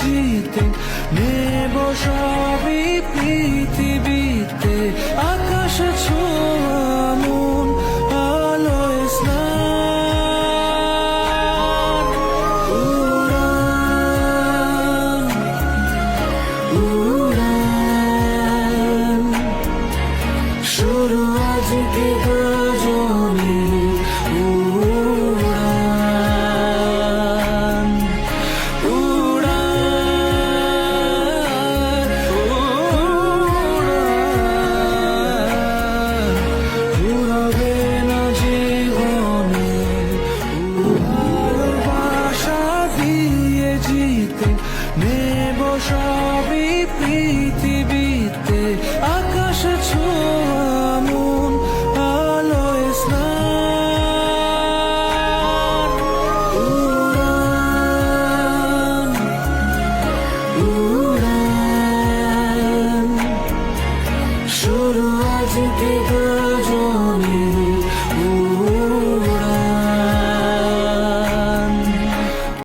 জিতে নেব সবই পৃথিবীতে। আকাশ ছোয়ামন আলো স্নান। উড়ান উড়ান। শুরু আজকে গান সবই পৃথিবীতে আকাশ ছোয়ামুন আলো স্নান। উড়ান উড়ান। শুরু আজকে গজনের